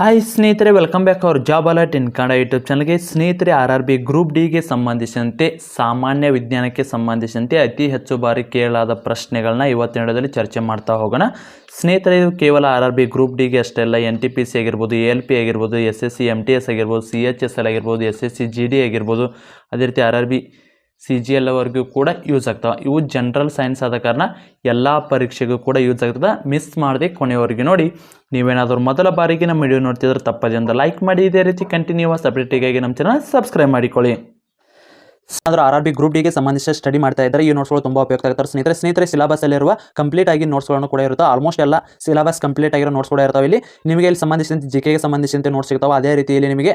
Hi ಸ್ನೇಹಿತರೆ welcome back our job alert in Kannada YouTube ಚಾನಲ್ಗೆ ಸ್ನೇಹಿತರೆ ಆರ್ ಆರ್ ಬಿ ಗ್ರೂಪ್ ಡಿಗೆ ಸಂಬಂಧಿಸಿದಂತೆ, ಸಾಮಾನ್ಯ ವಿಜ್ಞಾನಕ್ಕೆ ಸಂಬಂಧಿಸಿದಂತೆ ಅತಿ ಹೆಚ್ಚು ಬಾರಿ ಕೇಳಲಾದ ಪ್ರಶ್ನೆಗಳನ್ನ ಇವತ್ತಿನ ವಿಡಿಯೋದಲ್ಲಿ ಚರ್ಚೆ ಮಾಡ್ತಾ ಹೋಗೋಣ. ಸ್ನೇಹಿತರೆ, ಇದು ಕೇವಲ ಆರ್ ಆರ್ ಬಿ ಗ್ರೂಪ್ ಡಿಗೆ ಅಷ್ಟೇ ಅಲ್ಲ ಎನ್ ಟಿ ಪಿ ಸಿ ಆಗಿರ್ಬೋದು ಎ ಎಲ್ ಪಿ ಆಗಿರ್ಬೋದು S S C M T S ಆಗಿರ್ಬೋದು ಸಿ ಎಚ್ ಎಸ್ ಎಲ್ ಆಗಿರ್ಬೋದು S S C G D ಆಗಿರ್ಬೋದು. ಅದೇ ರೀತಿ R R B C G L ಅವರೆಗೂ ಕೂಡ ಯೂಸ್ ಆಗ್ತವೆ. ಇವು ಜನರಲ್ ಸೈನ್ಸ್ ಆದ ಕಾರಣ ಎಲ್ಲ ಪರೀಕ್ಷೆಗೂ ಕೂಡ ಯೂಸ್ ಆಗ್ತದೆ. ಮಿಸ್ ಮಾಡದೆ ಕೊನೆಯವರೆಗೆ ನೋಡಿ. ನೀವೇನಾದರೂ ಮೊದಲ ಬಾರಿಗೆ ನಮ್ಮ ವಿಡಿಯೋ ನೋಡ್ತಿದ್ರೆ ತಪ್ಪದೆ ಅಂತ ಲೈಕ್ ಮಾಡಿ. ಇದೇ ರೀತಿ ಕಂಟಿನ್ಯೂಸ್ ಅಪ್ಡೇಟಿಗಾಗಿ ನಮ್ಮ ಚಾನಲ್ ಸಬ್ಸ್ಕ್ರೈಬ್ ಮಾಡಿಕೊಳ್ಳಿ. ಆದರೂ ಆರ್ ಆರ್ ಬಿ ಗ್ರೂಪ್ ಡಿಗೆ ಸಂಬಂಧಿಸಿದ ಸ್ಟಡಿ ಮಾಡ್ತಾ ಇದ್ದಾರೆ ಈ ನೋಟ್ಸ್ಗಳು ತುಂಬ ಉಪಯುಕ್ತ ಆಗ್ತಾರೆ. ಸ್ನೇಹಿತರೆ ಸ್ನೇಹಿತರೆ ಸಿಲಬಸ್ಸಲ್ಲಿರುವ ಕಂಪ್ಲೀಟ್ ಆಗಿ ನೋಟ್ಸ್ಗಳನ್ನು ಕೂಡ ಇರುತ್ತೆ. ಆಲ್ಮೋಸ್ಟ್ ಎಲ್ಲ ಸಿಲಬಸ್ ಕಂಪ್ಲೀಟ್ ಆಗಿರೋ ನೋಟ್ಸ್ ಕೂಡ ಇರ್ತಾವೆ ಇಲ್ಲಿ. ನಿಮಗೆ ಇಲ್ಲಿ ಸಂಬಂಧಿಸಿದಂತೆ ಜಿ ಕೆಗೆ ಸಂಬಂಧಿಸಿದಂತೆ ನೋಟ್ಸ್ ಸಿಗ್ತಾವೆ. ಅದೇ ರೀತಿಯಲ್ಲಿ ನಿಮಗೆ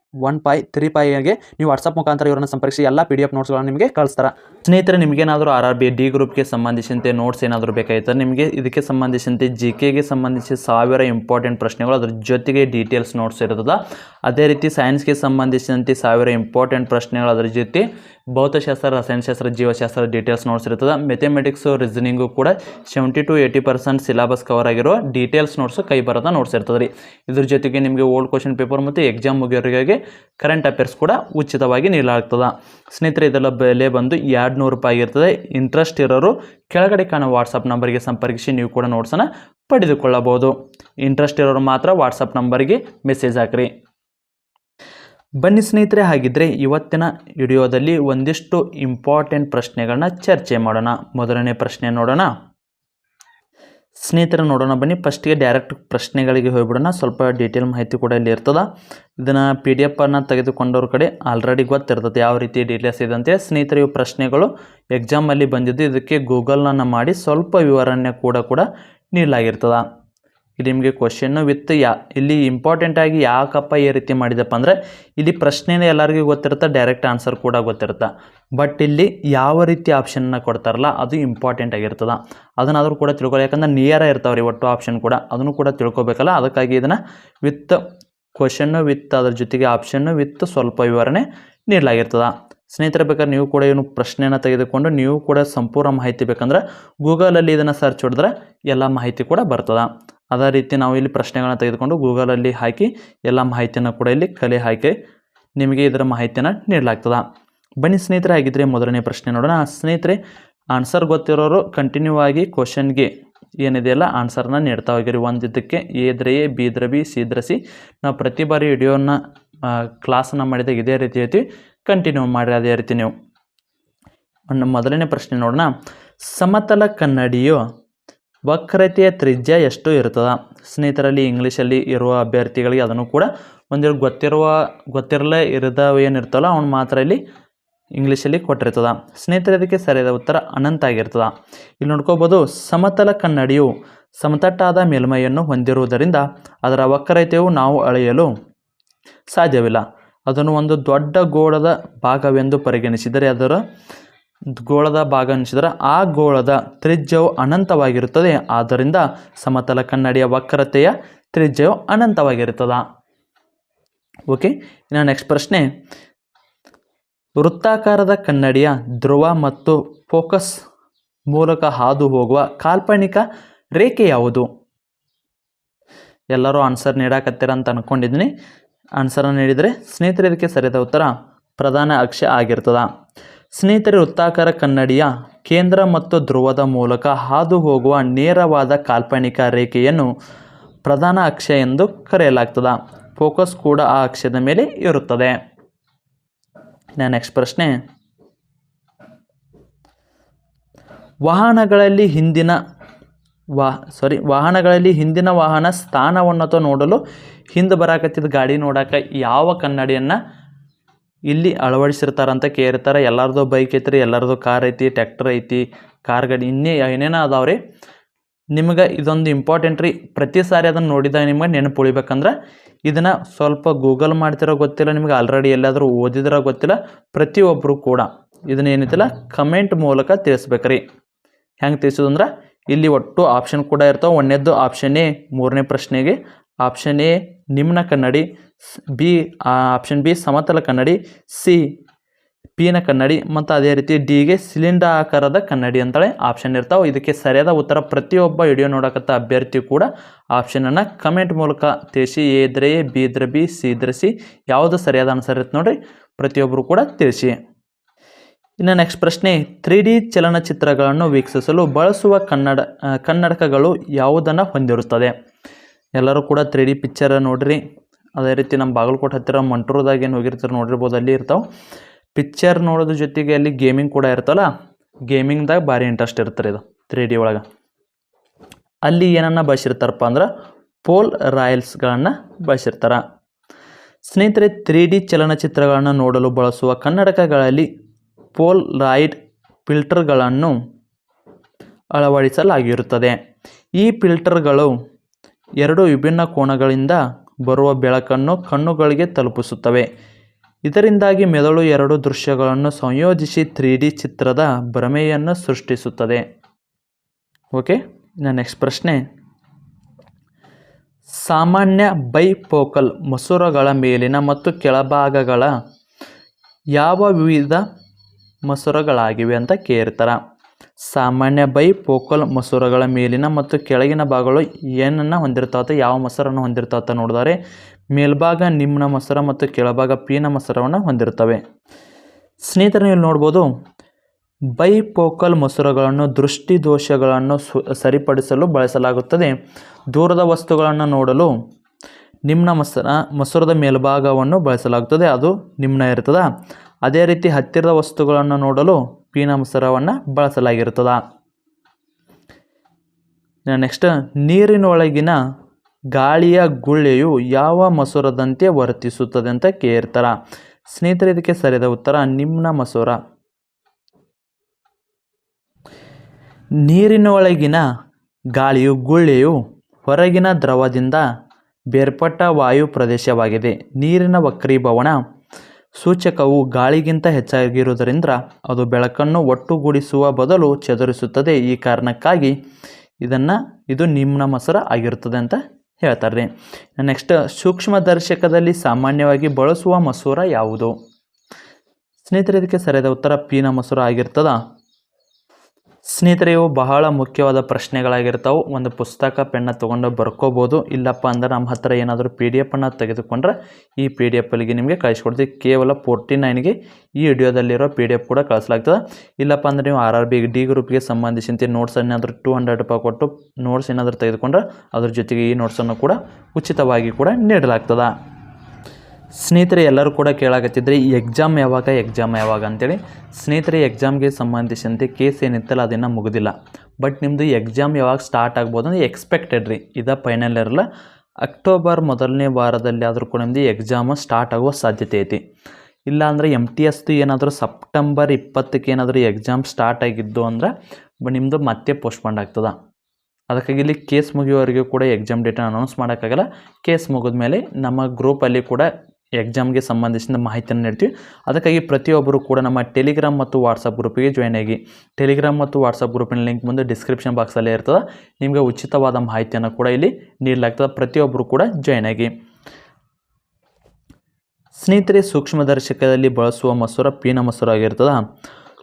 one five three ಪೈಗೆ ನೀವು ವಾಟ್ಸಪ್ ಮುಖಾಂತರ ಇವರನ್ನು ಸಂಪರ್ಕಿಸಿ, ಎಲ್ಲ ಪಿ ಡಿ ಎಫ್ ನೋಟ್ಸ್ಗಳನ್ನು ನಿಮಗೆ ಕಳಿಸ್ತಾರೆ. ಸ್ನೇಹಿತರೆ, ನಿಮಗೇನಾದರೂ ಆರ್ ಆರ್ ಬಿ ಡಿ ಗ್ರೂಪ್ಗೆ ಸಂಬಂಧಿಸಿದಂತೆ ನೋಟ್ಸ್ ಏನಾದರೂ ಬೇಕಾಗಿತ್ತು ನಿಮಗೆ ಇದಕ್ಕೆ ಸಂಬಂಧಿಸಿದಂತೆ ಜಿ ಕೆಗೆ ಸಂಬಂಧಿಸಿ ಸಾವಿರ ಇಂಪಾರ್ಟೆಂಟ್ ಪ್ರಶ್ನೆಗಳು, ಅದ್ರ ಜೊತೆಗೆ ಡೀಟೇಲ್ಸ್ ನೋಟ್ಸ್ ಇರ್ತದೆ ಅದೇ ರೀತಿ ಸೈನ್ಸ್ಗೆ ಸಂಬಂಧಿಸಿದಂತೆ ಸಾವಿರ ಇಂಪಾರ್ಟೆಂಟ್ ಪ್ರಶ್ನೆಗಳು ಅದರ ಜೊತೆ ಭೌತಶಾಸ್ತ್ರ, ರಸಾಯನಶಾಸ್ತ್ರ, ಜೀವಶಾಸ್ತ್ರ ಡೀಟೇಲ್ಸ್ ನೋಟ್ಸ್ ಇರ್ತದೆ ಮೆಥಮೆಟಿಕ್ಸು ರೀಸನಿಂಗು ಕೂಡ seventy to eighty percent syllabus cover ಆಗಿರೋ ಡೀಟೇಲ್ಸ್ ನೋಟ್ಸು ಕೈ ಬರೋದ ನೋಟ್ಸ್ ಇರ್ತದೆ ರೀ. ಇದ್ರ ಜೊತೆಗೆ ನಿಮಗೆ ಓಲ್ಡ್ ಕ್ವಶನ್ ಪೇಪರ್ ಮತ್ತು ಎಕ್ಸಾಮ್ ಮುಗಿಯೋರಿಗೆ ಕರೆಂಟ್ ಅಫೇರ್ಸ್ ಕೂಡ ಉಚಿತವಾಗಿ ನೀಡಲಾಗ್ತದೆ. ಸ್ನೇಹಿತರೆ, ಇದೆಲ್ಲ ಬೆಲೆ ಬಂದು ಎರಡು ನೂರು ರೂಪಾಯಿ ಇರ್ತದೆ ಇಂಟ್ರೆಸ್ಟ್ ಇರೋರು ಕೆಳಗಡೆ ಕಾಣೋ ವಾಟ್ಸಪ್ ನಂಬರ್ಗೆ ಸಂಪರ್ಕಿಸಿ ನೀವು ಕೂಡ ನೋಟ್ಸನ್ನು ಪಡೆದುಕೊಳ್ಳಬಹುದು. ಇಂಟ್ರೆಸ್ಟ್ ಇರೋರು ಮಾತ್ರ ವಾಟ್ಸಪ್ ನಂಬರ್ಗೆ ಮೆಸೇಜ್ ಹಾಕ್ರಿ. ಬನ್ನಿ ಸ್ನೇಹಿತರೆ ಹಾಗಿದ್ದರೆ ಇವತ್ತಿನ ವಿಡಿಯೋದಲ್ಲಿ ಒಂದಿಷ್ಟು ಇಂಪಾರ್ಟೆಂಟ್ ಪ್ರಶ್ನೆಗಳನ್ನ ಚರ್ಚೆ ಮಾಡೋಣ. ಮೊದಲನೇ ಪ್ರಶ್ನೆ ನೋಡೋಣ. ಸ್ನೇಹಿತರೆ, ನೋಡೋಣ ಬನ್ನಿ. ಫಸ್ಟಿಗೆ ಡೈರೆಕ್ಟ್ ಪ್ರಶ್ನೆಗಳಿಗೆ ಹೋಗ್ಬಿಡೋಣ. ಸ್ವಲ್ಪ ಡೀಟೇಲ್ ಮಾಹಿತಿ ಕೂಡ ಇಲ್ಲಿ ಇರ್ತದೆ. ಇದನ್ನು ಪಿ ಡಿ ಎಫನ್ನು ತೆಗೆದುಕೊಂಡವ್ರ ಕಡೆ ಆಲ್ರೆಡಿ ಗೊತ್ತಿರ್ತದೆ ಯಾವ ರೀತಿ ಡೀಟೇಲ್ಸ್ ಇದೆ ಅಂತೇಳಿ. ಸ್ನೇಹಿತರೆ, ಇವು ಪ್ರಶ್ನೆಗಳು ಎಕ್ಸಾಮಲ್ಲಿ ಬಂದಿದ್ದು ಇದಕ್ಕೆ ಗೂಗಲ್ನ ಮಾಡಿ ಸ್ವಲ್ಪ ವಿವರಣೆ ಕೂಡ ಕೂಡ ನೀಡಲಾಗಿರ್ತದೆ. ಇಲ್ಲಿ ನಿಮಗೆ ಕ್ವಶನ್ನು ವಿತ್ ಯಾ, ಇಲ್ಲಿ ಇಂಪಾರ್ಟೆಂಟ್ ಆಗಿ ಯಾಕಪ್ಪ ಈ ರೀತಿ ಮಾಡಿದಪ್ಪ ಅಂದರೆ, ಇಲ್ಲಿ ಪ್ರಶ್ನೆನೇ ಎಲ್ಲರಿಗೂ ಗೊತ್ತಿರುತ್ತೆ ಡೈರೆಕ್ಟ್ ಆನ್ಸರ್ ಕೂಡ ಗೊತ್ತಿರುತ್ತೆ. ಬಟ್ ಇಲ್ಲಿ ಯಾವ ರೀತಿ ಆಪ್ಷನ್ನ ಕೊಡ್ತಾರಲ್ಲ, ಅದು ಇಂಪಾರ್ಟೆಂಟ್ ಆಗಿರ್ತದೆ. ಅದನ್ನಾದರೂ ಕೂಡ ತಿಳ್ಕೊಳ್ಳಿ, ಯಾಕಂದ್ರೆ ನಿಯರ ಇರ್ತಾವೆ ರೀ ಒಟ್ಟು ಆಪ್ಷನ್ ಕೂಡ, ಅದನ್ನು ಕೂಡ ತಿಳ್ಕೊಬೇಕಲ್ಲ, ಅದಕ್ಕಾಗಿ ಇದನ್ನು ವಿತ್ ಕ್ವಶನ್ನು ವಿತ್ ಅದ್ರ ಜೊತೆಗೆ ಆಪ್ಷನ್ನು ವಿತ್ ಸ್ವಲ್ಪ ವಿವರಣೆ ನೀಡಲಾಗಿರ್ತದೆ. ಸ್ನೇಹಿತರ, ಬೇಕಾದ್ರೆ ನೀವು ಕೂಡ ಏನು ಪ್ರಶ್ನೆಯನ್ನು ತೆಗೆದುಕೊಂಡು, ನೀವು ಕೂಡ ಸಂಪೂರ್ಣ ಮಾಹಿತಿ ಬೇಕಂದ್ರೆ ಗೂಗಲಲ್ಲಿ ಇದನ್ನು ಸರ್ಚ್ ಹೊಡೆದ್ರೆ ಎಲ್ಲ ಮಾಹಿತಿ ಕೂಡ ಬರ್ತದೆ. ಅದೇ ರೀತಿ ನಾವು ಇಲ್ಲಿ ಪ್ರಶ್ನೆಗಳನ್ನ ತೆಗೆದುಕೊಂಡು ಗೂಗಲಲ್ಲಿ ಹಾಕಿ ಎಲ್ಲ ಮಾಹಿತಿಯನ್ನು ಕೂಡ ಇಲ್ಲಿ ಕಲೆ ಹಾಕಿ ನಿಮಗೆ ಇದರ ಮಾಹಿತಿಯನ್ನು ನೀಡಲಾಗ್ತದೆ. ಬನ್ನಿ ಸ್ನೇಹಿತರೆ, ಹಾಗಿದ್ರೆ ಮೊದಲನೇ ಪ್ರಶ್ನೆ ನೋಡೋಣ. ಸ್ನೇಹಿತರೆ ಆನ್ಸರ್ ಗೊತ್ತಿರೋರು ಕಂಟಿನ್ಯೂ ಆಗಿ ಕ್ವಶನ್ಗೆ ಏನಿದೆಯಲ್ಲ ಆನ್ಸರ್ನ ನೀಡ್ತಾ ಹೋಗಿರಿ. ಒಂದು ಇದಕ್ಕೆ ಎ ಇದ್ರೆ ಎ ಬಿ ಇದ್ರೆ ಬಿ, ಸಿ ಇದ್ರೆ ಸಿ. ನಾವು ಪ್ರತಿ ಬಾರಿ ವಿಡಿಯೋನ ಕ್ಲಾಸನ್ನು ಮಾಡಿದಾಗ ಇದೇ ರೀತಿ ಐತಿ. ಕಂಟಿನ್ಯೂ ಮಾಡಿರಿ ಅದೇ ರೀತಿ ನೀವು. ಮೊದಲನೇ ಪ್ರಶ್ನೆ ನೋಡೋಣ. ಸಮತಲ ಕನ್ನಡಿಯು ವಕ್ರತೆಯ ತ್ರಿಜ್ಯ ಎಷ್ಟು ಇರ್ತದೆ. ಸ್ನೇಹಿತರಲ್ಲಿ ಇಂಗ್ಲೀಷಲ್ಲಿ ಇರುವ ಅಭ್ಯರ್ಥಿಗಳಿಗೆ ಅದನ್ನು ಕೂಡ ಒಂದಿರು ಗೊತ್ತಿರುವ, ಗೊತ್ತಿರಲೇ ಇರದವ ಏನಿರ್ತಲ್ಲ ಅವನು ಮಾತ್ರ ಇಲ್ಲಿ ಇಂಗ್ಲೀಷಲ್ಲಿ ಕೊಟ್ಟಿರ್ತದೆ. ಸ್ನೇಹಿತರೆ, ಇದಕ್ಕೆ ಸರಿಯಾದ ಉತ್ತರ ಅನಂತ ಆಗಿರ್ತದ. ಇಲ್ಲಿ ನೋಡ್ಕೋಬೋದು, ಸಮತಲ ಕನ್ನಡಿಯು ಸಮತಟ್ಟಾದ ಮೇಲ್ಮೈಯನ್ನು ಹೊಂದಿರುವುದರಿಂದ ಅದರ ವಕ್ರತೆಯು ನಾವು ಅಳೆಯಲು ಸಾಧ್ಯವಿಲ್ಲ. ಅದನ್ನು ಒಂದು ದೊಡ್ಡ ಗೋಳದ ಭಾಗವೆಂದು ಪರಿಗಣಿಸಿದರೆ ಅದರ ಗೋಳದ ಭಾಗ ಅನಿಸಿದರೆ ಆ ಗೋಳದ ತ್ರಿಜ್ಯವು ಅನಂತವಾಗಿರುತ್ತದೆ. ಆದ್ದರಿಂದ ಸಮತಲ ಕನ್ನಡಿಯ ವಕ್ರತೆಯ ತ್ರಿಜ್ಯವು ಅನಂತವಾಗಿರುತ್ತದೆ. ಓಕೆ, ಇನ್ನು ನೆಕ್ಸ್ಟ್ ಪ್ರಶ್ನೆ. ವೃತ್ತಾಕಾರದ ಕನ್ನಡಿಯ ಧ್ರುವ ಮತ್ತು ಫೋಕಸ್ ಮೂಲಕ ಹಾದು ಹೋಗುವ ಕಾಲ್ಪನಿಕ ರೇಖೆ ಯಾವುದು? ಎಲ್ಲರೂ ಆನ್ಸರ್ ನೀಡಾಕತ್ತೀರ ಅಂತ ಅನ್ಕೊಂಡಿದ್ದೀನಿ. ಆನ್ಸರನ್ನು ನೀಡಿದರೆ ಸ್ನೇಹಿತರೆ, ಇದಕ್ಕೆ ಸರಿಯಾದ ಉತ್ತರ ಪ್ರಧಾನ ಅಕ್ಷ ಆಗಿರ್ತದ. ಸ್ನೇಹಿತರೆ, ವೃತ್ತಾಕಾರ ಕನ್ನಡಿಯ ಕೇಂದ್ರ ಮತ್ತು ಧ್ರುವದ ಮೂಲಕ ಹಾದು ಹೋಗುವ ನೇರವಾದ ಕಾಲ್ಪನಿಕ ರೇಖೆಯನ್ನು ಪ್ರಧಾನ ಅಕ್ಷ ಎಂದು ಕರೆಯಲಾಗ್ತದೆ. ಫೋಕಸ್ ಕೂಡ ಆ ಅಕ್ಷದ ಮೇಲೆ ಇರುತ್ತದೆ. ನೆಕ್ಸ್ಟ್ ಪ್ರಶ್ನೆ. ವಾಹನಗಳಲ್ಲಿ ಹಿಂದಿನ ವಾ ಸಾರಿ ವಾಹನಗಳಲ್ಲಿ ಹಿಂದಿನ ವಾಹನ ಸ್ಥಾನವನ್ನು ನೋಡಲು ಹಿಂದೆ ಬರಾಕತ್ತಿದ ಗಾಡಿ ನೋಡಕ್ಕೆ ಯಾವ ಕನ್ನಡಿಯನ್ನು ಇಲ್ಲಿ ಅಳವಡಿಸಿರ್ತಾರಂತ ಕೇಳಿರ್ತಾರೆ ಎಲ್ಲರದು ಬೈಕ್ ಐತ್ರಿ, ಎಲ್ಲರದು ಕಾರ್ ಐತಿ ಟ್ಯಾಕ್ಟರ್ ಐತಿ ಕಾರ್ ಗಾಡಿ ಇನ್ನೇ ಏನೇನೋ ರೀ. ನಿಮ್ಗೆ ಇದೊಂದು ಇಂಪಾರ್ಟೆಂಟ್ ರೀ. ಪ್ರತಿ ಸಾರಿ ಅದನ್ನು ನೋಡಿದಾಗ ನಿಮ್ಗೆ ನೆನಪು ಉಳಿಬೇಕಂದ್ರೆ ಇದನ್ನು ಸ್ವಲ್ಪ ಗೂಗಲ್ ಮಾಡ್ತಿರೋ ಗೊತ್ತಿಲ್ಲ, ನಿಮ್ಗೆ ಆಲ್ರೆಡಿ ಎಲ್ಲಾದರೂ ಓದಿದಿರೋ ಗೊತ್ತಿಲ್ಲ ಪ್ರತಿಯೊಬ್ಬರು ಕೂಡ ಇದನ್ನ ಏನೈತಿಲ್ಲ ಕಮೆಂಟ್ ಮೂಲಕ ತಿಳಿಸ್ಬೇಕ್ರಿ. ಹೆಂಗೆ ತಿಳಿಸೋದಂದ್ರೆ, ಇಲ್ಲಿ ಒಟ್ಟು ಆಪ್ಷನ್ ಕೂಡ ಇರ್ತಾವೆ. ಒಂದನೇದ್ದು ಆಪ್ಷನ್ ಎ, ಮೂರನೇ ಪ್ರಶ್ನೆಗೆ ಆಪ್ಷನ್ ಎ ನಿಮ್ನ ಕನ್ನಡಿ ಬಿ ಆಪ್ಷನ್ ಬಿ, ಸಮತಲ ಕನ್ನಡಿ, ಸಿ ಪಿನ ಕನ್ನಡಿ, ಮತ್ತು ಅದೇ ರೀತಿ ಡಿಗೆ ಆಕಾರದ ಕನ್ನಡಿ ಅಂತೇಳಿ ಆಪ್ಷನ್ ಇರ್ತಾವೆ. ಇದಕ್ಕೆ ಸರಿಯಾದ ಉತ್ತರ ಪ್ರತಿಯೊಬ್ಬ ವಿಡಿಯೋ ನೋಡಕತ್ತ ಅಭ್ಯರ್ಥಿ ಕೂಡ ಆಪ್ಷನನ್ನು ಕಮೆಂಟ್ ಮೂಲಕ ತಿಳಿಸಿ. ಎ ಇದ್ರೆ ಎ, ಬಿ ಇದ್ರೆ ಬಿ, ಸಿ ಇದ್ರೆ ಸಿ, ಯಾವುದು ಸರಿಯಾದ ಆನ್ಸರ್ ಇರುತ್ತೆ ನೋಡಿರಿ ಪ್ರತಿಯೊಬ್ಬರು ಕೂಡ ತಿಳಿಸಿ. ಇನ್ನು ನೆಕ್ಸ್ಟ್ ಪ್ರಶ್ನೆ ತ್ರೀ ಡಿ ಚಲನಚಿತ್ರಗಳನ್ನು ವೀಕ್ಷಿಸಲು ಬಳಸುವ ಕನ್ನಡ ಕನ್ನಡಕಗಳು ಯಾವುದನ್ನು ಹೊಂದಿರುತ್ತದೆ? ಎಲ್ಲರೂ ಕೂಡ ತ್ರೀ ಡಿ ಪಿಕ್ಚರ್ ನೋಡ್ರಿ. ಅದೇ ರೀತಿ ನಮ್ಮ ಬಾಗಲಕೋಟೆ ಹತ್ತಿರ ಮಂಟ್ರದಾಗ ಏನು ಹೋಗಿರ್ತಾರೆ ನೋಡಿರ್ಬೋದು, ಅಲ್ಲಿ ಇರ್ತಾವೆ. ಪಿಕ್ಚರ್ ನೋಡೋದ್ರ ಜೊತೆಗೆ ಅಲ್ಲಿ ಗೇಮಿಂಗ್ ಕೂಡ ಇರ್ತಲ್ಲ ಗೇಮಿಂಗ್ದಾಗ ಭಾರಿ ಇಂಟ್ರೆಸ್ಟ್ ಇರ್ತಾರೆ ಇದು ತ್ರೀ ಡಿ ಒಳಗೆ. ಅಲ್ಲಿ ಏನನ್ನ ಬಳಸಿರ್ತಾರಪ್ಪ ಅಂದ್ರೆ ಪೋಲ್ ರಾಯಲ್ಸ್ಗಳನ್ನು ಬಳಸಿರ್ತಾರೆ. ಸ್ನೇಹಿತರೆ ತ್ರೀ ಡಿ ಚಲನಚಿತ್ರಗಳನ್ನು ನೋಡಲು ಬಳಸುವ ಕನ್ನಡಕಗಳಲ್ಲಿ ಪೋಲ್ ರಾಯ್ಡ್ ಫಿಲ್ಟರ್ಗಳನ್ನು ಅಳವಡಿಸಲಾಗಿರುತ್ತದೆ. ಈ ಫಿಲ್ಟರ್ಗಳು ಎರಡು ವಿಭಿನ್ನ ಕೋಣಗಳಿಂದ ಬರುವ ಬೆಳಕನ್ನು ಕಣ್ಣುಗಳಿಗೆ ತಲುಪಿಸುತ್ತವೆ. ಇದರಿಂದಾಗಿ ಮೆದುಳು ಎರಡು ದೃಶ್ಯಗಳನ್ನು ಸಂಯೋಜಿಸಿ ತ್ರೀ ಡಿ ಚಿತ್ರದ ಭ್ರಮೆಯನ್ನು ಸೃಷ್ಟಿಸುತ್ತದೆ. ಓಕೆ ನನ್ನ ನೆಕ್ಸ್ಟ್ ಪ್ರಶ್ನೆ. ಸಾಮಾನ್ಯ ಬೈಪೋಕಲ್ ಮಸೂರಗಳ ಮೇಲಿನ ಮತ್ತು ಕೆಳಭಾಗಗಳ ಯಾವ ವಿವಿಧ ಮಸೂರಗಳಾಗಿವೆ ಅಂತ ಕೇಳ್ತಾರೆ? ಸಾಮಾನ್ಯ ಬೈಪೋಕಲ್ ಮಸೂರಗಳ ಮೇಲಿನ ಮತ್ತು ಕೆಳಗಿನ ಭಾಗಗಳು ಏನನ್ನು ಹೊಂದಿರ್ತಾವೆ ಯಾವ ಮೊಸರನ್ನು ಹೊಂದಿರ್ತಾವೆ ನೋಡಿದರೆ, ಮೇಲ್ಭಾಗ ನಿಮ್ನ ಮೊಸರ ಮತ್ತು ಕೆಳಭಾಗ ಪೀನ ಮೊಸರವನ್ನು ಹೊಂದಿರ್ತವೆ ಸ್ನೇಹಿತರ ನೀವು ನೋಡ್ಬೋದು ಬೈಪೋಕಲ್ ಮಸೂರಗಳನ್ನು ದೃಷ್ಟಿ ದೋಷಗಳನ್ನು ಸು, ಸರಿಪಡಿಸಲು ಬಳಸಲಾಗುತ್ತದೆ. ದೂರದ ವಸ್ತುಗಳನ್ನು ನೋಡಲು ನಿಮ್ನ ಮಸರ, ಮಸೂರದ ಮೇಲ್ಭಾಗವನ್ನು ಬಳಸಲಾಗುತ್ತದೆ. ಅದು ನಿಮ್ನ ಇರ್ತದ ಅದೇ ರೀತಿ ಹತ್ತಿರದ ವಸ್ತುಗಳನ್ನು ನೋಡಲು ಪೀನ ಮಸರವನ್ನು ಬಳಸಲಾಗಿರುತ್ತದೆ ನೆಕ್ಸ್ಟ್ ನೀರಿನೊಳಗಿನ ಗಾಳಿಯ ಗುಳ್ಳೆಯು ಯಾವ ಮಸೂರದಂತೆ ವರ್ತಿಸುತ್ತದೆ ಅಂತ ಕೇಳ್ತಾರ. ಸ್ನೇಹಿತರೆ, ಇದಕ್ಕೆ ಸರಿಯಾದ ಉತ್ತರ ನಿಮ್ನ ಮಸೂರ. ನೀರಿನೊಳಗಿನ ಗಾಳಿಯು ಗುಳ್ಳೆಯು ಹೊರಗಿನ ದ್ರವದಿಂದ ಬೇರ್ಪಟ್ಟ ವಾಯು ಪ್ರದೇಶವಾಗಿದೆ. ನೀರಿನ ವಕ್ರೀಭವನ ಸೂಚಕವು ಗಾಳಿಗಿಂತ ಹೆಚ್ಚಾಗಿರುವುದರಿಂದ ಅದು ಬೆಳಕನ್ನು ಒಟ್ಟುಗೂಡಿಸುವ ಬದಲು ಚದುರಿಸುತ್ತದೆ. ಈ ಕಾರಣಕ್ಕಾಗಿ ಇದನ್ನು ಇದು ನಿಮ್ನ ಮಸರ ಆಗಿರುತ್ತದೆ ಅಂತ ಹೇಳ್ತಾರೆ. ರೀ ನೆಕ್ಸ್ಟ್ ಸೂಕ್ಷ್ಮದರ್ಶಕದಲ್ಲಿ ಸಾಮಾನ್ಯವಾಗಿ ಬಳಸುವ ಮಸೂರ ಯಾವುದು? ಸ್ನೇಹಿತರೆ, ಇದಕ್ಕೆ ಸರಿಯಾದ ಉತ್ತರ ಪೀನ ಮಸೂರ ಆಗಿರ್ತದ? ಸ್ನೇಹಿತರೆ ಬಹಳ ಮುಖ್ಯವಾದ ಪ್ರಶ್ನೆಗಳಾಗಿರ್ತಾವೆ, ಒಂದು ಪುಸ್ತಕ, ಪೆನ್ನ ತೊಗೊಂಡು ಬರ್ಕೋಬೋದು. ಇಲ್ಲಪ್ಪ ಅಂದ್ರೆ ನಮ್ಮ ಹತ್ರ ಏನಾದರೂ ಪಿ ಡಿ ಎಫನ್ನು ತೆಗೆದುಕೊಂಡ್ರೆ ಈ ಪಿ ಡಿ ಎಫಲ್ಲಿಗೆ ನಿಮಗೆ ಕಳಿಸ್ಕೊಡ್ತೀವಿ. ಕೇವಲ ಫೋರ್ಟಿ ನೈನ್ಗೆ ಈ ವಿಡಿಯೋದಲ್ಲಿರೋ ಪಿ ಡಿ ಎಫ್ ಕೂಡ ಕಳಿಸ್ಲಾಗ್ತದೆ. ಇಲ್ಲಪ್ಪ ಅಂದ್ರೆ ನೀವು ಆರ್ ಆರ್ ಬಿ ಡಿ ಗ್ರೂಪ್ಗೆ ಸಂಬಂಧಿಸಿದಂತೆ ನೋಟ್ಸ್ ಏನಾದರೂ ಟೂ ಹಂಡ್ರೆಡ್ ರೂಪಾಯಿ ಕೊಟ್ಟು ನೋಟ್ಸ್ ಏನಾದರೂ ತೆಗೆದುಕೊಂಡ್ರೆ ಅದ್ರ ಜೊತೆಗೆ ಈ ನೋಟ್ಸನ್ನು ಕೂಡ ಉಚಿತವಾಗಿ ಕೂಡ ನೀಡಲಾಗ್ತದೆ. ಸ್ನೇಹಿತರೆ, ಎಲ್ಲರೂ ಕೂಡ ಕೇಳಾಕತ್ತಿದ್ರೆ ಈ ಎಕ್ಸಾಮ್ ಯಾವಾಗ ಎಕ್ಸಾಮ್ ಯಾವಾಗ? ಅಂತೇಳಿ. ಸ್ನೇಹಿತರೆ, ಎಕ್ಸಾಮ್ಗೆ ಸಂಬಂಧಿಸಿದಂತೆ ಕೇಸ್ ಏನಿತ್ತಲ್ಲ, ಅದನ್ನು ಮುಗಿದಿಲ್ಲ. ಬಟ್ ನಿಮ್ಮದು ಎಕ್ಸಾಮ್ ಯಾವಾಗ ಸ್ಟಾರ್ಟ್ ಆಗ್ಬೋದು ಅಂದರೆ ಎಕ್ಸ್ಪೆಕ್ಟೆಡ್ ರೀ. ಇದು ಫೈನಲ್ ಇರಲ್ಲ. ಅಕ್ಟೋಬರ್ ಮೊದಲನೇ ವಾರದಲ್ಲಿ ಆದರೂ ಕೂಡ ನಿಮ್ಮದು ಎಕ್ಸಾಮ್ ಸ್ಟಾರ್ಟ್ ಆಗುವ ಸಾಧ್ಯತೆ ಐತಿ. ಇಲ್ಲ ಅಂದರೆ ಎಂ ಟಿ ಎಸ್ದು ಏನಾದರೂ ಸೆಪ್ಟೆಂಬರ್ ಇಪ್ಪತ್ತಕ್ಕೆ ಏನಾದರೂ ಎಕ್ಸಾಮ್ ಸ್ಟಾರ್ಟ್ ಆಗಿದ್ದು ಅಂದ್ರೆ ನಿಮ್ಮದು ಮತ್ತೆ ಪೋಸ್ಟ್ಪೋಂಡ್ ಆಗ್ತದೆ. ಅದಕ್ಕಾಗಿ ಇಲ್ಲಿ ಕೇಸ್ ಮುಗಿಯೋವರೆಗೂ ಕೂಡ ಎಕ್ಸಾಮ್ ಡೇಟನ್ನು ಅನೌನ್ಸ್ ಮಾಡೋಕ್ಕಾಗಲ್ಲ. ಕೇಸ್ ಮುಗಿದ್ಮೇಲೆ ನಮ್ಮ ಗ್ರೂಪಲ್ಲಿ ಕೂಡ ಎಕ್ಸಾಮ್ಗೆ ಸಂಬಂಧಿಸಿದ ಮಾಹಿತಿಯನ್ನು ನೀಡ್ತೀವಿ. ಅದಕ್ಕಾಗಿ ಪ್ರತಿಯೊಬ್ಬರು ಕೂಡ ನಮ್ಮ ಟೆಲಿಗ್ರಾಮ್ ಮತ್ತು ವಾಟ್ಸಪ್ ಗ್ರೂಪಿಗೆ ಜಾಯ್ನ್ ಆಗಿ. ಟೆಲಿಗ್ರಾಮ್ ಮತ್ತು ವಾಟ್ಸಪ್ ಗ್ರೂಪಿನ ಲಿಂಕ್ ಮುಂದೆ ಡಿಸ್ಕ್ರಿಪ್ಷನ್ ಬಾಕ್ಸಲ್ಲೇ ಇರ್ತದೆ. ನಿಮಗೆ ಉಚಿತವಾದ ಮಾಹಿತಿಯನ್ನು ಕೂಡ ಇಲ್ಲಿ ನೀಡಲಾಗ್ತದೆ. ಪ್ರತಿಯೊಬ್ಬರು ಕೂಡ ಜಾಯ್ನ್ ಆಗಿ. ಸ್ನೇಹಿತರೆ, ಸೂಕ್ಷ್ಮದರ್ಶಕದಲ್ಲಿ ಬಳಸುವ ಮಸೂರ ಪೀನ ಮಸೂರ ಆಗಿರ್ತದ.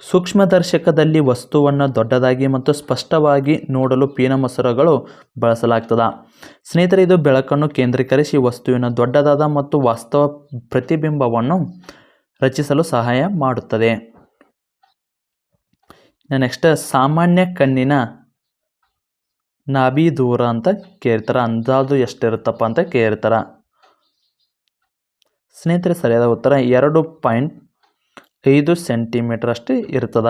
ಸೂಕ್ಷ್ಮದರ್ಶಕದಲ್ಲಿ ವಸ್ತುವನ್ನು ದೊಡ್ಡದಾಗಿ ಮತ್ತು ಸ್ಪಷ್ಟವಾಗಿ ನೋಡಲು ಪೀನ ಮೊಸರುಗಳು ಬಳಸಲಾಗ್ತದ. ಸ್ನೇಹಿತರೆ, ಇದು ಬೆಳಕನ್ನು ಕೇಂದ್ರೀಕರಿಸಿ ವಸ್ತುವಿನ ದೊಡ್ಡದಾದ ಮತ್ತು ವಾಸ್ತವ ಪ್ರತಿಬಿಂಬವನ್ನು ರಚಿಸಲು ಸಹಾಯ ಮಾಡುತ್ತದೆ. ನೆಕ್ಸ್ಟ್ ಸಾಮಾನ್ಯ ಕಣ್ಣಿನ ನಾಭಿ ದೂರ ಅಂತ ಕೇಳ್ತಾರೆ. ಅಂದಾಜು ಎಷ್ಟಿರುತ್ತಪ್ಪ ಅಂತ ಕೇಳ್ತಾರೆ. ಸ್ನೇಹಿತರೆ, ಸರಿಯಾದ ಉತ್ತರ ಎರಡು ಪಾಯಿಂಟ್ ಐದು ಸೆಂಟಿಮೀಟರ್ ಅಷ್ಟು ಇರ್ತದ.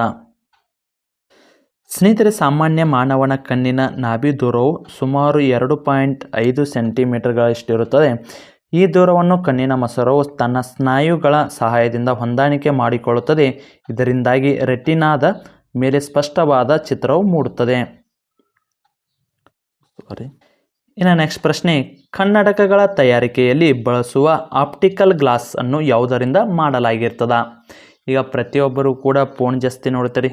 ಸ್ನೇಹಿತರೆ, ಸಾಮಾನ್ಯ ಮಾನವನ ಕಣ್ಣಿನ ನಾಭಿ ದೂರವು ಸುಮಾರು ಎರಡು ಪಾಯಿಂಟ್ ಐದು ಸೆಂಟಿಮೀಟರ್ಗಳಷ್ಟಿರುತ್ತದೆ ಈ ದೂರವನ್ನು ಕಣ್ಣಿನ ಮೊಸರವು ತನ್ನ ಸ್ನಾಯುಗಳ ಸಹಾಯದಿಂದ ಹೊಂದಾಣಿಕೆ ಮಾಡಿಕೊಳ್ಳುತ್ತದೆ. ಇದರಿಂದಾಗಿ ರೆಟಿನಾದ ಮೇಲೆ ಸ್ಪಷ್ಟವಾದ ಚಿತ್ರವು ಮೂಡುತ್ತದೆ. ಇನ್ನು ನೆಕ್ಸ್ಟ್ ಪ್ರಶ್ನೆ, ಕನ್ನಡಕಗಳ ತಯಾರಿಕೆಯಲ್ಲಿ ಬಳಸುವ ಆಪ್ಟಿಕಲ್ ಗ್ಲಾಸ್ ಅನ್ನು ಯಾವುದರಿಂದ ಮಾಡಲಾಗಿರ್ತದ? ಈಗ ಪ್ರತಿಯೊಬ್ಬರು ಕೂಡ ಫೋನ್ ಜಾಸ್ತಿ ನೋಡ್ತೀರಿ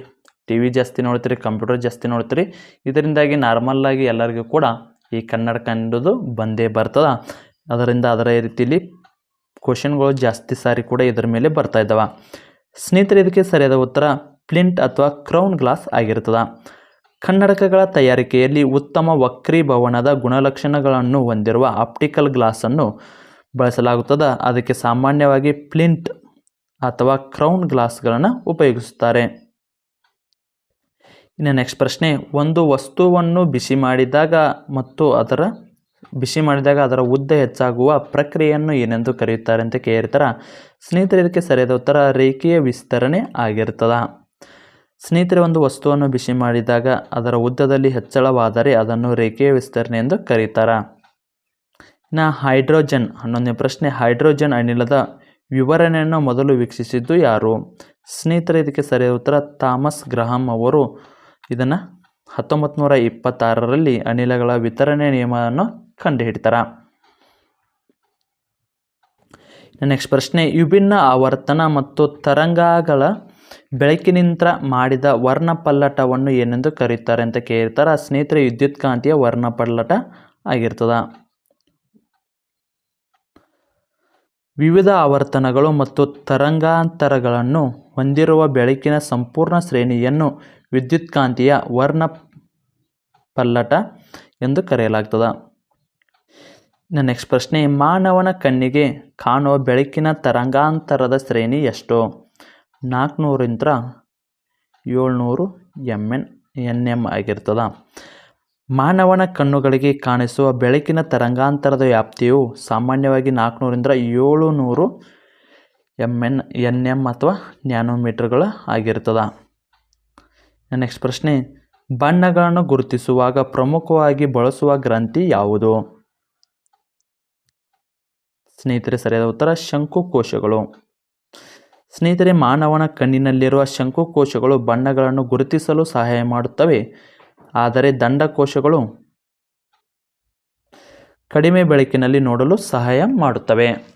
ಟಿ ವಿ ಜಾಸ್ತಿ ನೋಡ್ತೀರಿ ಕಂಪ್ಯೂಟರ್ ಜಾಸ್ತಿ ನೋಡ್ತೀರಿ, ಇದರಿಂದಾಗಿ ನಾರ್ಮಲ್ಲಾಗಿ ಎಲ್ಲರಿಗೂ ಕೂಡ ಈ ಕನ್ನಡಕ ಅನ್ನೋದು ಬಂದೇ ಬರ್ತದ. ಅದರಿಂದ ಅದರ ರೀತಿಯಲ್ಲಿ ಕ್ವಶನ್ಗಳು ಜಾಸ್ತಿ ಸಾರಿ ಕೂಡ ಇದರ ಮೇಲೆ ಬರ್ತಾ ಇದ್ದಾವೆ. ಸ್ನೇಹಿತರೆ, ಇದಕ್ಕೆ ಸರಿಯಾದ ಉತ್ತರ ಪ್ಲಿಂಟ್ ಅಥವಾ ಕ್ರೌನ್ ಗ್ಲಾಸ್ ಆಗಿರ್ತದೆ. ಕನ್ನಡಕಗಳ ತಯಾರಿಕೆಯಲ್ಲಿ ಉತ್ತಮ ವಕ್ರೀಭವನದ ಗುಣಲಕ್ಷಣಗಳನ್ನು ಹೊಂದಿರುವ ಆಪ್ಟಿಕಲ್ ಗ್ಲಾಸನ್ನು ಬಳಸಲಾಗುತ್ತದೆ. ಅದಕ್ಕೆ ಸಾಮಾನ್ಯವಾಗಿ ಪ್ಲಿಂಟ್ ಅಥವಾ ಕ್ರೌನ್ ಗ್ಲಾಸ್ಗಳನ್ನು ಉಪಯೋಗಿಸುತ್ತಾರೆ. ಇನ್ನು ನೆಕ್ಸ್ಟ್ ಪ್ರಶ್ನೆ, ಒಂದು ವಸ್ತುವನ್ನು ಬಿಸಿ ಮಾಡಿದಾಗ ಮತ್ತು ಅದರ, ಬಿಸಿ ಮಾಡಿದಾಗ ಅದರ ಉದ್ದ ಹೆಚ್ಚಾಗುವ ಪ್ರಕ್ರಿಯೆಯನ್ನು ಏನೆಂದು ಕರೆಯುತ್ತಾರೆ ಅಂತ ಕೇಳಿರ್ತಾರೆ? ಸ್ನೇಹಿತರೆ, ಇದಕ್ಕೆ ಸರಿಯಾದ ಉತ್ತರ ರೇಖೆಯ ವಿಸ್ತರಣೆ ಆಗಿರ್ತದ? ಸ್ನೇಹಿತರೆ, ಒಂದು ವಸ್ತುವನ್ನು ಬಿಸಿ ಮಾಡಿದಾಗ ಅದರ ಉದ್ದದಲ್ಲಿ ಹೆಚ್ಚಳವಾದರೆ ಅದನ್ನು ರೇಖೆಯ ವಿಸ್ತರಣೆ ಎಂದು ಕರೀತಾರೆ? ಇನ್ನು ಹೈಡ್ರೋಜನ್, ಹನ್ನೊಂದನೇ ಪ್ರಶ್ನೆ, ಹೈಡ್ರೋಜನ್ ಅನಿಲದ ವಿವರಣೆಯನ್ನು ಮೊದಲು ವೀಕ್ಷಿಸಿದ್ದು ಯಾರು? ಸ್ನೇಹಿತರೆ, ಇದಕ್ಕೆ ಸರಿಯಾದ ಉತ್ತರ ಥಾಮಸ್ ಗ್ರಹಂ ಅವರು. ಇದನ್ನು ಹತ್ತೊಂಬತ್ತು ನೂರ ಇಪ್ಪತ್ತಾರರಲ್ಲಿ ಅನಿಲಗಳ ವಿತರಣೆ ನಿಯಮವನ್ನು ಕಂಡುಹಿಡ್ತಾರೆ. ನೆಕ್ಸ್ಟ್ ಪ್ರಶ್ನೆ, ವಿಭಿನ್ನ ಆವರ್ತನ ಮತ್ತು ತರಂಗಗಳ ಬೆಳಕಿನಿಂದ ಮಾಡಿದ ವರ್ಣಪಲ್ಲಟವನ್ನು ಏನೆಂದು ಕರೆಯುತ್ತಾರೆ ಅಂತ ಕೇಳ್ತಾರೆ. ಸ್ನೇಹಿತರೆ ವಿದ್ಯುತ್ ಕಾಂತಿಯ ವರ್ಣಪಲ್ಲಟ ಆಗಿರ್ತದ. ವಿವಿಧ ಆವರ್ತನಗಳು ಮತ್ತು ತರಂಗಾಂತರಗಳನ್ನು ಹೊಂದಿರುವ ಬೆಳಕಿನ ಸಂಪೂರ್ಣ ಶ್ರೇಣಿಯನ್ನು ವಿದ್ಯುತ್ಕಾಂತೀಯ ವರ್ಣ ಪಲ್ಲಟ ಎಂದು ಕರೆಯಲಾಗ್ತದೆ. ನನ್ನ ನೆಕ್ಸ್ಟ್ ಪ್ರಶ್ನೆ, ಮಾನವನ ಕಣ್ಣಿಗೆ ಕಾಣುವ ಬೆಳಕಿನ ತರಂಗಾಂತರದ ಶ್ರೇಣಿ ಎಷ್ಟು? ನಾಲ್ಕುನೂರಿಂದ ಏಳ್ನೂರು ಎಂ ಎನ್ ಎನ್ ಎಂ ಆಗಿರ್ತದೆ. ಮಾನವನ ಕಣ್ಣುಗಳಿಗೆ ಕಾಣಿಸುವ ಬೆಳಕಿನ ತರಂಗಾಂತರದ ವ್ಯಾಪ್ತಿಯು ಸಾಮಾನ್ಯವಾಗಿ ನಾಲ್ಕುನೂರಿಂದ ಏಳು ನೂರು ಎಂ ಎನ್ ಎನ್ ಎಂ ಅಥವಾ ನ್ಯಾನೋಮೀಟರ್ಗಳು ಆಗಿರ್ತದೆ. ನೆಕ್ಸ್ಟ್ ಪ್ರಶ್ನೆ, ಬಣ್ಣಗಳನ್ನು ಗುರುತಿಸುವಾಗ ಪ್ರಮುಖವಾಗಿ ಬಳಸುವ ಗ್ರಂಥಿ ಯಾವುದು? ಸ್ನೇಹಿತರೆ, ಸರಿಯಾದ ಉತ್ತರ ಶಂಕುಕೋಶಗಳು ಸ್ನೇಹಿತರೆ, ಮಾನವನ ಕಣ್ಣಿನಲ್ಲಿರುವ ಶಂಕುಕೋಶಗಳು ಬಣ್ಣಗಳನ್ನು ಗುರುತಿಸಲು ಸಹಾಯ ಮಾಡುತ್ತವೆ. ಆದರೆ ದಂಡಕೋಶಗಳು ಕಡಿಮೆ ಬೆಳಕಿನಲ್ಲಿ ನೋಡಲು ಸಹಾಯ ಮಾಡುತ್ತವೆ.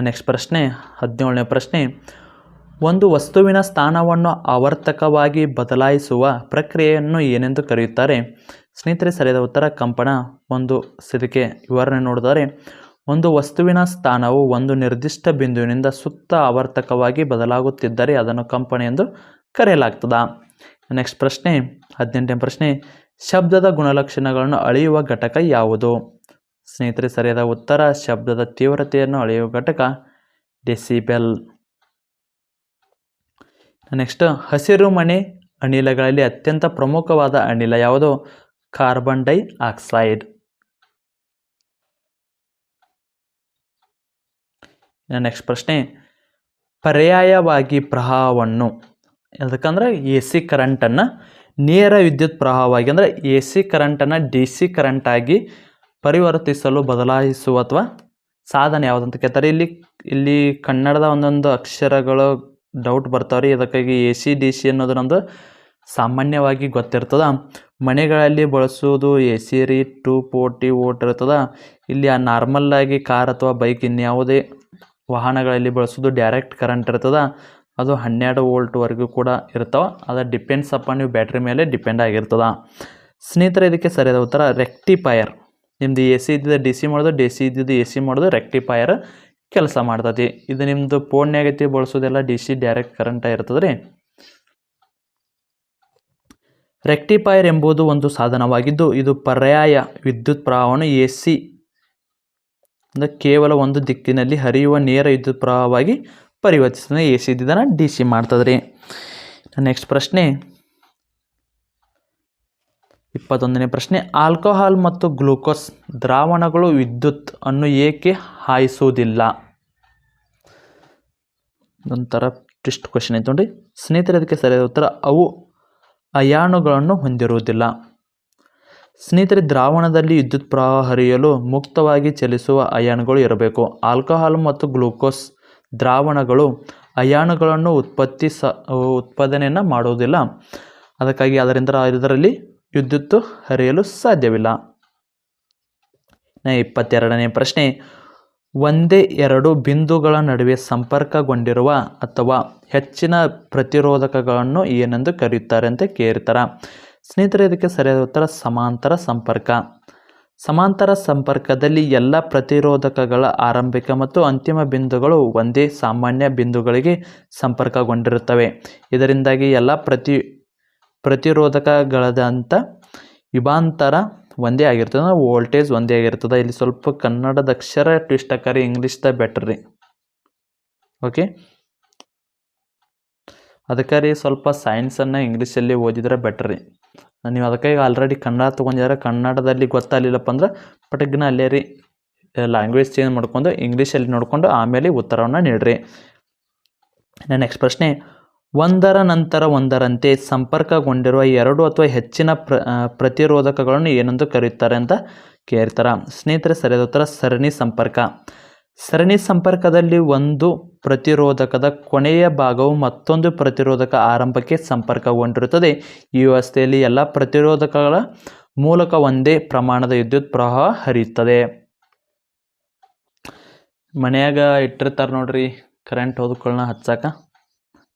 ನೆಕ್ಸ್ಟ್ ಪ್ರಶ್ನೆ, ಹದಿನೇಳನೇ ಪ್ರಶ್ನೆ. ಒಂದು ವಸ್ತುವಿನ ಸ್ಥಾನವನ್ನು ಆವರ್ತಕವಾಗಿ ಬದಲಾಯಿಸುವ ಪ್ರಕ್ರಿಯೆಯನ್ನು ಏನೆಂದು ಕರೆಯುತ್ತಾರೆ? ಸ್ನೇಹಿತರೆ, ಸರಿಯಾದ ಉತ್ತರ ಕಂಪನ ಒಂದು ಇದಕ್ಕೆ ವಿವರಣೆ ನೋಡಿದರೆ, ಒಂದು ವಸ್ತುವಿನ ಸ್ಥಾನವು ಒಂದು ನಿರ್ದಿಷ್ಟ ಬಿಂದುವಿನಿಂದ ಸುತ್ತ ಆವರ್ತಕವಾಗಿ ಬದಲಾಗುತ್ತಿದ್ದರೆ ಅದನ್ನು ಕಂಪನ ಎಂದು ಕರೆಯಲಾಗ್ತದ. ನೆಕ್ಸ್ಟ್ ಪ್ರಶ್ನೆ, ಹದಿನೆಂಟನೇ ಪ್ರಶ್ನೆ, ಶಬ್ದದ ಗುಣಲಕ್ಷಣಗಳನ್ನು ಅಳೆಯುವ ಘಟಕ ಯಾವುದು? ಸ್ನೇಹಿತರೆ, ಸರಿಯಾದ ಉತ್ತರ, ಶಬ್ದದ ತೀವ್ರತೆಯನ್ನು ಅಳೆಯುವ ಘಟಕ ಡೆಸಿಬೆಲ್. ನೆಕ್ಸ್ಟ್ ಹಸಿರು ಮನೆ ಅನಿಲಗಳಲ್ಲಿ ಅತ್ಯಂತ ಪ್ರಮುಖವಾದ ಅನಿಲ ಯಾವುದು? Carbon dye oxide. ನೆಕ್ಸ್ಟ್ ಪ್ರಶ್ನೆ, ಪರ್ಯಾಯವಾಗಿ ಪ್ರವಾಹವನ್ನು ಅದಕ್ಕಂದ್ರೆ ಎ ಸಿ ಕರೆಂಟನ್ನು ನೇರ ವಿದ್ಯುತ್ ಪ್ರವಾಹವಾಗಿ ಅಂದರೆ ಎ ಸಿ ಕರೆಂಟನ್ನು ಡಿ ಸಿ ಕರೆಂಟಾಗಿ ಪರಿವರ್ತಿಸಲು ಬದಲಾಯಿಸುವ ಅಥವಾ ಸಾಧನ ಯಾವುದಂತ ಕೇಳ್ತಾರೆ. ಇಲ್ಲಿ ಇಲ್ಲಿ ಕನ್ನಡದ ಒಂದೊಂದು ಅಕ್ಷರಗಳು ಡೌಟ್ ಬರ್ತಾವ್ರಿ. ಇದಕ್ಕಾಗಿ ಎ ಸಿ ಡಿ ಸಿ ಅನ್ನೋದು ನಮ್ಮದು ಸಾಮಾನ್ಯವಾಗಿ ಗೊತ್ತಿರ್ತದೆ. ಮನೆಗಳಲ್ಲಿ ಬಳಸೋದು ಎ ಸಿ ರೀ ಟೂ ಫೋರ್ಟಿ ವೋಟ್ ಇರ್ತದೆ. ಇಲ್ಲಿ ಆ ನಾರ್ಮಲ್ಲಾಗಿ ಕಾರ್ ಅಥವಾ ಬೈಕ್ ಇನ್ಯಾವುದೇ ವಾಹನಗಳಲ್ಲಿ ಬಳಸೋದು ಡೈರೆಕ್ಟ್ ಕರೆಂಟ್ ಇರ್ತದ. ಅದು ಹನ್ನೆರಡು ವೋಲ್ಟ್ವರೆಗೂ ಕೂಡ ಇರ್ತವೆ ಅದು ಡಿಪೆಂಡ್ಸ್ ಅಪ್ಪ ನೀವು ಬ್ಯಾಟ್ರಿ ಮೇಲೆ ಡಿಪೆಂಡ್ ಆಗಿರ್ತದೆ. ಸ್ನೇಹಿತರೆ, ಇದಕ್ಕೆ ಸರಿಯಾದ ಉತ್ತರ ರೆಕ್ಟಿಫೈಯರ್ ನಿಮ್ಮದು ಎ ಸಿ ಇದ್ದಿದ್ದು ಡಿ ಸಿ ಮಾಡೋದು ಡಿ ಸಿ ಇದ್ದಿದ್ದು ಎ ಸಿ ಮಾಡೋದು ರೆಕ್ಟಿಫೈಯರ್ ಕೆಲಸ ಮಾಡ್ತತಿ ಇದು ನಿಮ್ಮದು ಫೋನ್ಯಾಗೈತಿ ಬಳಸೋದೆಲ್ಲ ಡಿ ಸಿ ಡೈರೆಕ್ಟ್ ಕರೆಂಟ್ ಇರ್ತದೆ ರೀ ರೆಕ್ಟಿಫೈಯರ್ ಎಂಬುದು ಒಂದು ಸಾಧನವಾಗಿದ್ದು, ಇದು ಪರ್ಯಾಯ ವಿದ್ಯುತ್ ಪ್ರವಾಹವನ್ನು ಎ ಸಿ ಅಂದರೆ ಕೇವಲ ಒಂದು ದಿಕ್ಕಿನಲ್ಲಿ ಹರಿಯುವ ನೇರ ವಿದ್ಯುತ್ ಪ್ರವಾಹವಾಗಿ ಪರಿವರ್ತಿಸ್ತದೆ ಎ ಸಿ ಇದ್ದಿದ್ದನ್ನು ಡಿ ಸಿ ಮಾಡ್ತದ್ರಿ. ನೆಕ್ಸ್ಟ್ ಪ್ರಶ್ನೆ. ಇಪ್ಪತ್ತೊಂದನೇ ಪ್ರಶ್ನೆ. ಆಲ್ಕೋಹಾಲ್ ಮತ್ತು ಗ್ಲೂಕೋಸ್ ದ್ರಾವಣಗಳು ವಿದ್ಯುತ್ ಅನ್ನು ಏಕೆ ಹಾಯಿಸುವುದಿಲ್ಲ? ಒಂಥರ ಟ್ವಿಸ್ಟ್ ಕ್ವಶನ್ ಐತೆ ನೋಡಿ ಸ್ನೇಹಿತರೆ ಅದಕ್ಕೆ ಸರಿಯಾದ ಉತ್ತರ, ಅವು ಅಯಾನುಗಳನ್ನು ಹೊಂದಿರುವುದಿಲ್ಲ. ಸ್ನೇಹಿತರೆ, ದ್ರಾವಣದಲ್ಲಿ ವಿದ್ಯುತ್ ಪ್ರವಾಹ ಹರಿಯಲು ಮುಕ್ತವಾಗಿ ಚಲಿಸುವ ಅಯಾನುಗಳು ಇರಬೇಕು. ಆಲ್ಕೋಹಾಲ್ ಮತ್ತು ಗ್ಲೂಕೋಸ್ ದ್ರಾವಣಗಳು ಅಯಾನುಗಳನ್ನು ಉತ್ಪತ್ತಿ ಸ ಉತ್ಪಾದನೆಯನ್ನು ಮಾಡುವುದಿಲ್ಲ ಅದಕ್ಕಾಗಿ ಅದರಿಂದ ಇದರಲ್ಲಿ ವಿದ್ಯುತ್ತು ಹರಿಯಲು ಸಾಧ್ಯವಿಲ್ಲ. ಇಪ್ಪತ್ತೆರಡನೇ ಪ್ರಶ್ನೆ. ಒಂದೇ ಎರಡು ಬಿಂದುಗಳ ನಡುವೆ ಸಂಪರ್ಕಗೊಂಡಿರುವ ಅಥವಾ ಹೆಚ್ಚಿನ ಪ್ರತಿರೋಧಕಗಳನ್ನು ಏನೆಂದು ಕರೆಯುತ್ತಾರೆ ಅಂತ ಕೇಳ್ತಾರೆ. ಸ್ನೇಹಿತರೆ, ಇದಕ್ಕೆ ಸರಿಯಾದ ಉತ್ತರ, ಸಮಾಂತರ ಸಂಪರ್ಕ. ಸಮಾಂತರ ಸಂಪರ್ಕದಲ್ಲಿ ಎಲ್ಲ ಪ್ರತಿರೋಧಕಗಳ ಆರಂಭಿಕ ಮತ್ತು ಅಂತಿಮ ಬಿಂದುಗಳು ಒಂದೇ ಸಾಮಾನ್ಯ ಬಿಂದುಗಳಿಗೆ ಸಂಪರ್ಕಗೊಂಡಿರುತ್ತವೆ. ಇದರಿಂದಾಗಿ ಎಲ್ಲ ಪ್ರತಿ ಪ್ರತಿರೋಧಕಗಳದಂಥ ವಿಭಾಂತರ ಒಂದೇ ಆಗಿರ್ತದೆ ವೋಲ್ಟೇಜ್ ಒಂದೇ ಆಗಿರ್ತದೆ ಇಲ್ಲಿ ಸ್ವಲ್ಪ ಕನ್ನಡದ ಅಕ್ಷರ ಟ್ವಿಸ್ಟ್ ಆಕಾರಿ ಇಂಗ್ಲೀಷ್ದ ಬೆಟರ್ ರೀ. ಓಕೆ ಅದಕ್ಕೆ ಸ್ವಲ್ಪ ಸೈನ್ಸನ್ನು ಇಂಗ್ಲೀಷಲ್ಲಿ ಓದಿದ್ರೆ ಬೆಟರ್ ರೀ. ನೀವು ಅದಕ್ಕೆ ಈಗ ಆಲ್ರೆಡಿ ಕನ್ನಡ ತೊಗೊಂಡಿದ್ದಾರೆ ಕನ್ನಡದಲ್ಲಿ ಗೊತ್ತಾಗಲಿಲ್ಲಪ್ಪ ಅಂದ್ರೆ ಪಟಗ್ನ ಅಲ್ಲೇ ರೀ ಲ್ಯಾಂಗ್ವೇಜ್ ಚೇಂಜ್ ಮಾಡ್ಕೊಂಡು ಇಂಗ್ಲೀಷಲ್ಲಿ ನೋಡಿಕೊಂಡು ಆಮೇಲೆ ಉತ್ತರವನ್ನು ನೀಡ್ರಿ. ನೆಕ್ಸ್ಟ್ ಪ್ರಶ್ನೆ, ಒಂದರ ನಂತರ ಒಂದರಂತೆ ಸಂಪರ್ಕಗೊಂಡಿರುವ ಎರಡು ಅಥವಾ ಹೆಚ್ಚಿನ ಪ್ರ ಪ್ರತಿರೋಧಕಗಳನ್ನು ಏನೆಂದು ಕರೆಯುತ್ತಾರೆ ಅಂತ ಕೇಳ್ತಾರೆ? ಸ್ನೇಹಿತರೆ, ಸರಿಯಾದ ಉತ್ತರ ಸರಣಿ ಸಂಪರ್ಕ. ಸರಣಿ ಸಂಪರ್ಕದಲ್ಲಿ ಒಂದು ಪ್ರತಿರೋಧಕದ ಕೊನೆಯ ಭಾಗವು ಮತ್ತೊಂದು ಪ್ರತಿರೋಧಕ ಆರಂಭಕ್ಕೆ ಸಂಪರ್ಕಗೊಂಡಿರುತ್ತದೆ. ಈ ವ್ಯವಸ್ಥೆಯಲ್ಲಿ ಎಲ್ಲ ಪ್ರತಿರೋಧಕಗಳ ಮೂಲಕ ಒಂದೇ ಪ್ರಮಾಣದ ವಿದ್ಯುತ್ ಪ್ರವಾಹ ಹರಿಯುತ್ತದೆ. ಮನೆಯಾಗ ಇಟ್ಟಿರ್ತಾರೆ ನೋಡ್ರಿ ಕರೆಂಟ್ ಹೋದ್ಕೊಳ್ಳ ಹಚ್ಚಾಕ.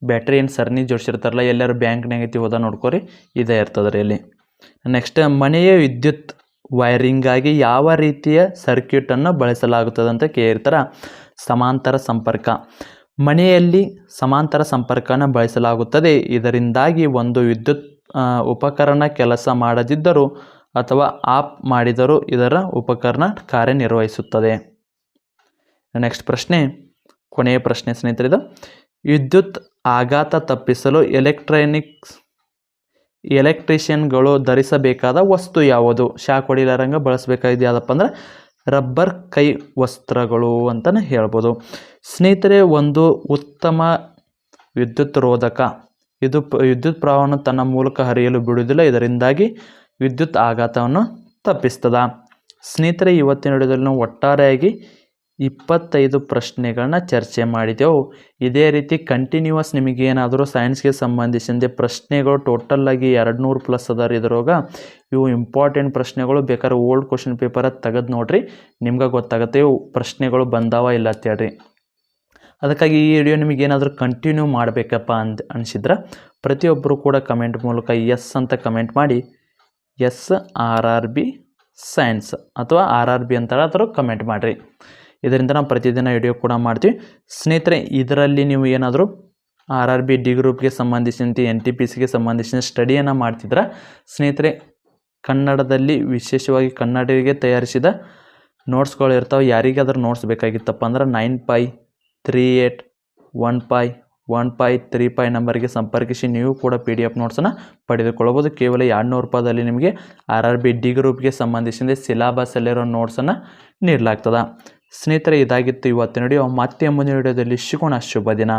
ಬ್ಯಾಟ್ರಿ ಏನು ಸರಣಿ ಜೋಡಿಸಿರ್ತಾರಲ್ಲ, ಎಲ್ಲರೂ ಬ್ಯಾಂಕ್ನಾಗ ಐತಿ ಹೋದ ನೋಡ್ಕೊರಿ, ಇದೇ ಇರ್ತದೆ ರೀ ಇಲ್ಲಿ ನೆಕ್ಸ್ಟ್ ಮನೆಯ ವಿದ್ಯುತ್ ವೈರಿಂಗಾಗಿ ಯಾವ ರೀತಿಯ ಸರ್ಕ್ಯೂಟನ್ನು ಬಳಸಲಾಗುತ್ತದೆ ಅಂತ ಕೇಳಿರ್ತಾರೆ ಸಮಾಂತರ ಸಂಪರ್ಕ. ಮನೆಯಲ್ಲಿ ಸಮಾಂತರ ಸಂಪರ್ಕನ ಬಳಸಲಾಗುತ್ತದೆ. ಇದರಿಂದಾಗಿ ಒಂದು ವಿದ್ಯುತ್ ಉಪಕರಣ ಕೆಲಸ ಮಾಡದಿದ್ದರೂ ಅಥವಾ ಆಪ್ ಮಾಡಿದರೂ ಇದರ ಉಪಕರಣ ಕಾರ್ಯನಿರ್ವಹಿಸುತ್ತದೆ. ನೆಕ್ಸ್ಟ್ ಪ್ರಶ್ನೆ, ಕೊನೆಯ ಪ್ರಶ್ನೆ ಸ್ನೇಹಿತರೆ ಇದು ವಿದ್ಯುತ್ ಆಘಾತ ತಪ್ಪಿಸಲು ಎಲೆಕ್ಟ್ರಾನಿಕ್ಸ್ ಎಲೆಕ್ಟ್ರಿಷಿಯನ್ಗಳು ಧರಿಸಬೇಕಾದ ವಸ್ತು ಯಾವುದು? ಶಾಕ್ ಹೊಡಿಲಾರಂಗ ಬಳಸಬೇಕಾಗಿದೆ ಯಾವುದಪ್ಪ ಅಂದ್ರೆ ರಬ್ಬರ್ ಕೈ ವಸ್ತ್ರಗಳು ಅಂತಲೇ ಹೇಳ್ಬೋದು. ಸ್ನೇಹಿತರೆ, ಒಂದು ಉತ್ತಮ ವಿದ್ಯುತ್ ರೋಧಕ. ಇದು ವಿದ್ಯುತ್ ಪ್ರವಾಹವನ್ನು ತನ್ನ ಮೂಲಕ ಹರಿಯಲು ಬಿಡುವುದಿಲ್ಲ, ಇದರಿಂದಾಗಿ ವಿದ್ಯುತ್ ಆಘಾತವನ್ನು ತಪ್ಪಿಸ್ತದ. ಸ್ನೇಹಿತರೆ ಇವತ್ತಿನ ವಿಡಿಯೋದಲ್ಲಿ ನಾವು ಒಟ್ಟಾರೆಯಾಗಿ ಇಪ್ಪತ್ತೈದು ಪ್ರಶ್ನೆಗಳನ್ನ ಚರ್ಚೆ ಮಾಡಿದೆವು. ಇದೇ ರೀತಿ ಕಂಟಿನ್ಯೂಸ್ ನಿಮಗೆ ಏನಾದರೂ ಸೈನ್ಸ್ಗೆ ಸಂಬಂಧಿಸಿದಂತೆ ಪ್ರಶ್ನೆಗಳು ಟೋಟಲ್ಲಾಗಿ ಎರಡು ನೂರು ಪ್ಲಸ್ ಅದಾರ ಇದ್ರೊಳಗೆ ಇವು ಇಂಪಾರ್ಟೆಂಟ್ ಪ್ರಶ್ನೆಗಳು ಬೇಕಾದ್ರೆ ಓಲ್ಡ್ ಕ್ವಶನ್ ಪೇಪರ ತೆಗೆದು ನೋಡ್ರಿ, ನಿಮ್ಗೆ ಗೊತ್ತಾಗುತ್ತೆ. ಇವು ಪ್ರಶ್ನೆಗಳು ಬಂದಾವ ಇಲ್ಲ ಅಂತೇಳಿ ಅದಕ್ಕಾಗಿ ಈ ವಿಡಿಯೋ ನಿಮಗೆ ಏನಾದರೂ ಕಂಟಿನ್ಯೂ ಮಾಡಬೇಕಪ್ಪ ಅಂತ ಅನಿಸಿದ್ರೆ ಪ್ರತಿಯೊಬ್ಬರು ಕೂಡ ಕಮೆಂಟ್ ಮೂಲಕ ಎಸ್ ಅಂತ ಕಮೆಂಟ್ ಮಾಡಿ yes R R B science ಅಥವಾ ಆರ್ ಆರ್ ಬಿ ಅಂತ ಕಮೆಂಟ್ ಮಾಡಿರಿ. ಇದರಿಂದ ನಾವು ಪ್ರತಿದಿನ ವಿಡಿಯೋ ಕೂಡ ಮಾಡ್ತೀವಿ. ಸ್ನೇಹಿತರೆ, ಇದರಲ್ಲಿ ನೀವು ಏನಾದರೂ ಆರ್ ಆರ್ ಬಿ ಡಿ ಗ್ರೂಪ್ಗೆ ಸಂಬಂಧಿಸಿದಂತೆ ಎನ್ ಟಿ ಪಿ ಸಿಗೆ ಸಂಬಂಧಿಸಿದ ಸ್ಟಡಿಯನ್ನು ಮಾಡ್ತಿದ್ರೆ ಸ್ನೇಹಿತರೆ, ಕನ್ನಡದಲ್ಲಿ ವಿಶೇಷವಾಗಿ ಕನ್ನಡಿಗೆ ತಯಾರಿಸಿದ ನೋಟ್ಸ್ಗಳು ಇರ್ತಾವೆ. ಯಾರಿಗಾದ್ರೂ ನೋಟ್ಸ್ ಬೇಕಾಗಿತ್ತಪ್ಪ ಅಂದ್ರೆ nine five three eight one five one five three five ನಂಬರ್ಗೆ ಸಂಪರ್ಕಿಸಿ ನೀವು ಕೂಡ ಪಿ ಡಿ ಎಫ್ ನೋಟ್ಸನ್ನು ಪಡೆದುಕೊಳ್ಳಬಹುದು. ಕೇವಲ ಎರಡು ನೂರು ರೂಪಾಯಿದಲ್ಲಿ ನಿಮಗೆ ಆರ್ ಆರ್ ಬಿ ಡಿ ಗ್ರೂಪ್ಗೆ ಸಂಬಂಧಿಸಿದ ಸಿಲಾಬಸಲ್ಲಿರೋ ನೋಟ್ಸನ್ನು ನೀಡಲಾಗ್ತದೆ. ಸ್ನೇಹಿತರೆ ಇದಾಗಿತ್ತು ಇವತ್ತಿನ ವಿಡಿಯೋ ಮತ್ತೆ ಮುಂದಿನ ವಿಡಿಯೋದಲ್ಲಿ ಸಿಗೋಣ. ಶುಭ ದಿನ.